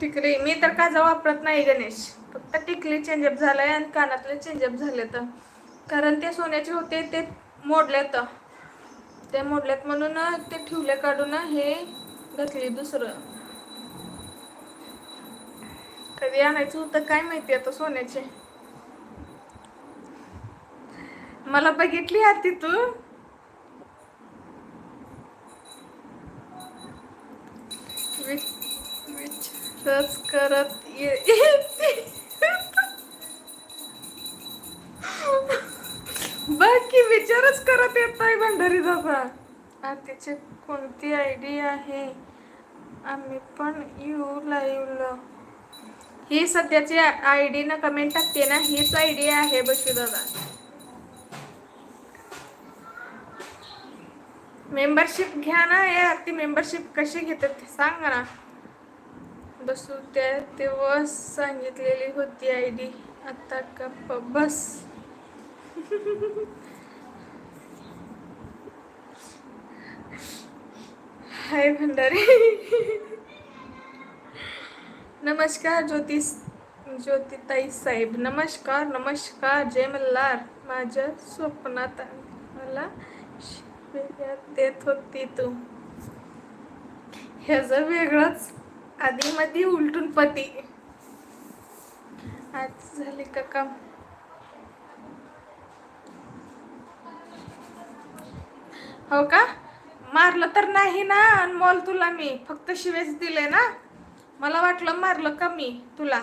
टिकली. मी तर काजा वापरत नाही गणेश. फक्त टिकली चेंजअप झालंय आणि कानातले चेंजअप झाले तर. कारण ते सोन्याचे होते ते मोडले तर ते मोडलेत म्हणून ते ठेवले काढून हे घातले दुसरं. कधी आणायचं होतं काय माहिती आता सोन्याचे. मला बघितली आती तू. विचारच करत येते बाकी विचारच करत येत नाही भंडारी दादा आतीची कोणती आयडिया आहे? आम्ही पण येऊ लाईव्हला ही सध्याची आय डी ना कमेंट टाकते ना हीच आय डी आहे बसू दादा. मेंबरशिप घ्या ना यार ती मेंबरशिप कशी घेतात ते सांगा ना. बसू त्या तेव्हा सांगितलेली होती आय डी आता का बस. हाय भंडारी. नमस्कार ज्योतिष ज्योतिताई साहेब. नमस्कार नमस्कार. जय मल्हार. माझ्या स्वप्नात मला देत होती तू. ह्याचं वेगळाच आधी मध्ये उलटून पती. आज झाले का काम? हो का? मारलं तर नाही ना अनमोल तुला मी. फक्त शिवेच दिले ना. मला वाटलं मारलं का मी तुला.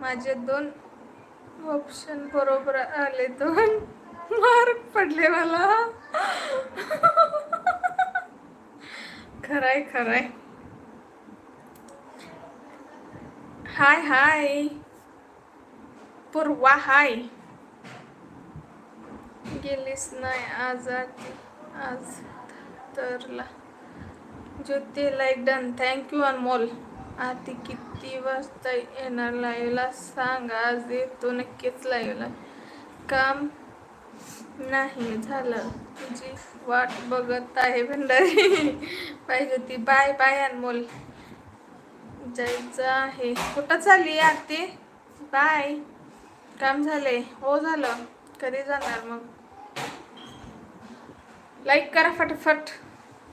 माझे दोन ऑप्शन बरोबर आले दोन. मार्क पडले मला. खरंय खरंय. हाय हाय पूर्वा हाय गेलीस नाही आज आज तरला. Jyoti like done thank you Anmol. आधी किती वाजता येणार लाईव्हला सांग आज येतो नक्कीच लाईव्हला काम नाही झालं. तुझी वाट बघत आहे भंडारी. पाहिजे ती. Bye bye Anmol. जायचं आहे. कुठं चालली आरती बाय. काम झाले हो झालं. कधी जाणार मग? लाईक करा फटाफट.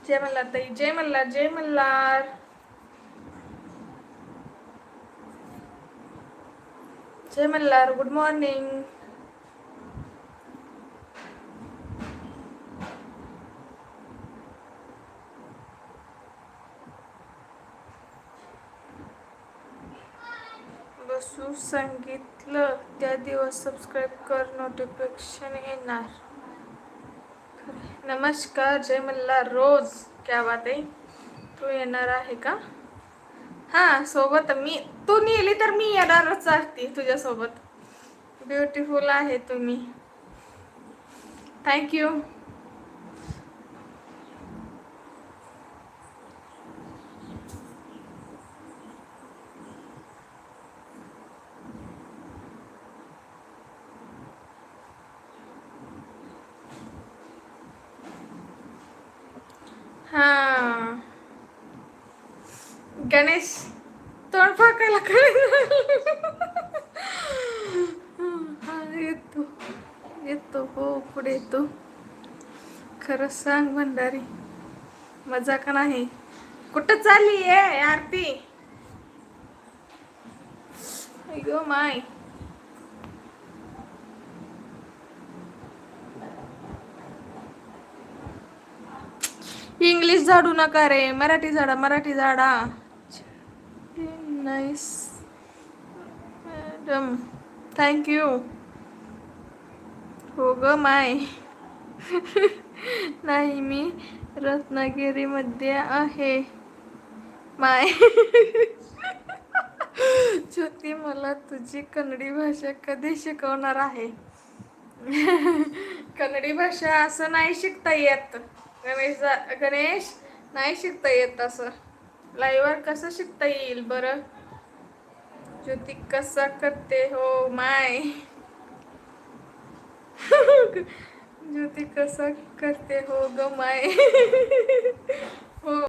जय मल्हार ताई. जय मल्हार जय मल्हार. जय मल्हार. गुड मॉर्निंग बसू सांगितलं त्या दिवस सबस्क्राईब कर नोटिफिकेशन येणार. नमस्कार जय मल्ला रोज क्या बात आहे? तू येणार आहे का? हां सोबत मी तू नेली तर मी येणारच आहे तुझ्यासोबत. ब्युटिफुल आहे तुम्ही. थँक्यू हा गणेश तोंड फाकायला येतो येतो हो पुढे येतो. खरंच सांग भंडारी मजा का नाही? कुठं चालली आहे आरती? Go my. इंग्लिश झाडू नका रे मराठी झाडा मराठी झाडा. नाईस मॅडम थँक्यू हो ग माय. नाही मी रत्नागिरीमध्ये आहे. माय. ज्योती मला तुझी कन्नडी भाषा कधी शिकवणार आहे? कन्नडी भाषा असं नाही शिकता येत. गणेश गणेश नाही शिकता येत असं. लाईव्हवर कसं शिकता येईल बरं? ज्योती कसा करते? हो माय. ज्योती कसा करते? हो ग माय.